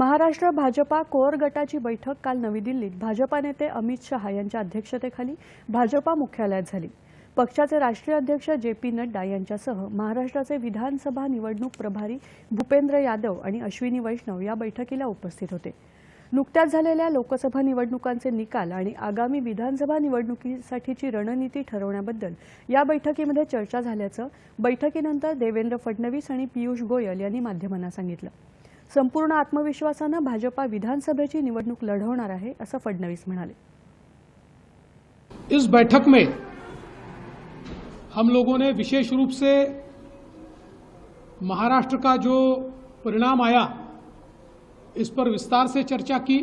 Maharashtra Bhajpa core गटाची बैठक काल नवी दिल्लीत. भाजपा नेते अमित शहा यांच्या अध्यक्षतेखाली भाजपा मुख्यालयात झाली. पक्षाचे राष्ट्रीय अध्यक्ष जे पी नड्डा यांच्यासह महाराष्ट्राचे विधानसभा निवडणूक प्रभारी भूपेंद्र यादव आणि अश्विनी वैष्णव या बैठकीला उपस्थित होते. नुकत्याच झालेल्या लोकसभा निवडणुकांचे निकाल आणि आगामी विधानसभा निवडणुकीसाठीची रणनीती ठरवण्याबद्दल या बैठकीमध्ये चर्चा झाल्याचं बैठकीनंतर देवेंद्र फडणवीस आणि पियुष गोयल यांनी माध्यमांना सांगितलं. संपूर्ण आत्मविश्वासानं भाजपा विधानसभेची निवडणूक लढवणार आहे, असं फडणवीस इस बैठक में हम लोगों ने विशेष रूप से महाराष्ट्र का जो परिणाम आया, इस पर विस्तार से चर्चा की।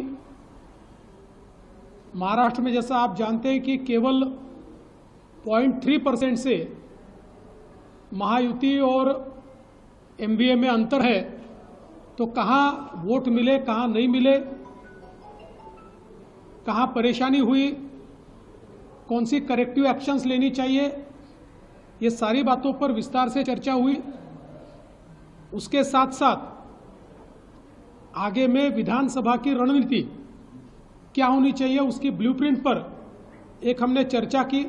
महाराष्ट्र में जैसा आप जानते हैं कि केवल पॉइंट थ्री परसेंट से महायुति और एमबीए में अंतर है। तो कहाँ वोट मिले, कहाँ नहीं मिले, कहाँ परेशानी हुई, कौन सी करेक्टिव एक्शंस लेनी चाहिए, ये सारी बातों पर विस्तार से चर्चा हुई। उसके साथ साथ आगे में विधानसभा की रणनीति क्या होनी चाहिए, उसकी ब्लूप्रिंट पर एक हमने चर्चा की।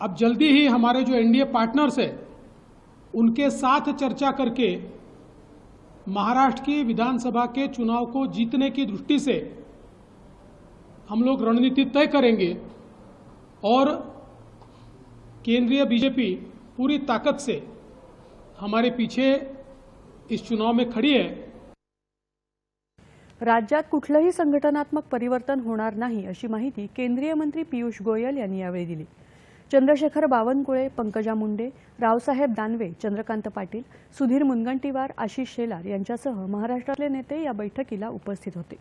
अब जल्दी ही हमारे जो एनडीए पार्टनर्स है, उनके साथ चर्चा करके महाराष्ट्र की विधानसभा के चुनाव को जीतने की दृष्टि से हम लोग रणनीति तय करेंगे और केंद्रीय बीजेपी पूरी ताकत से हमारे पीछे इस चुनाव में खड़ी है। राज्यात कुठलंही संघटनात्मक परिवर्तन होणार नाही अशी माहिती केंद्रीय मंत्री पियुष गोयल दिली. चंद्रशेखर बावनकुळे पंकजा मुंडे रावसाहेब दानवे चंद्रकांत पाटील सुधीर मुनगंटीवार आशिष शेलार यांच्यासह महाराष्ट्रातले नेते या बैठकीला उपस्थित होते.